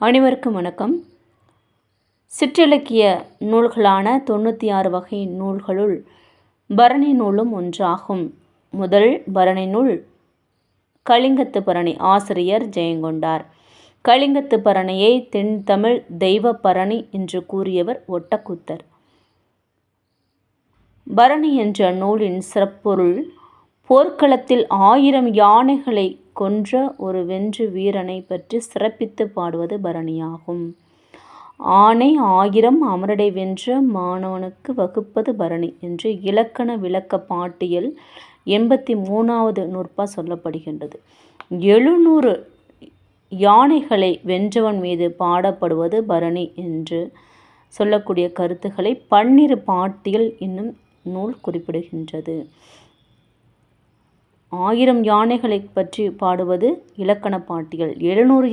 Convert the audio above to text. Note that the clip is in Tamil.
அனைவருக்கும் வணக்கம். சிற்றிலக்கிய நூல்களான தொண்ணூற்றி ஆறு வகை நூல்களுள் பரணி நூலும் ஒன்றாகும். முதல் பரணி நூல் கலிங்கத்து பரணி ஆசிரியர் ஜெயங்கொண்டார். கலிங்கத்து பரணியை தென்தமிழ் தெய்வ பரணி என்று கூறியவர் ஒட்டக்கூத்தர். பரணி என்ற நூலின் சிறப்பொருள் போர்க்களத்தில் ஆயிரம் யானைகளை கொன்ற ஒரு வென்று வீரனை பற்றி சிறப்பித்து பாடுவது பரணியாகும். ஆனை ஆயிரம் அமரடை வென்ற மாணவனுக்கு வகுப்பது பரணி என்று இலக்கண விளக்க பாட்டியல் எண்பத்தி மூணாவது நூற்பா சொல்லப்படுகின்றது. எழுநூறு யானைகளை வென்றவன் மீது பாடப்படுவது பரணி என்று சொல்லக்கூடிய கருத்துக்களை பன்னிரு பாட்டியல் என்னும் நூல் குறிப்பிடுகின்றது. ஆயிரம் யானைகளை பற்றி பாடுவது இலக்கண பாட்டியல். எழுநூறு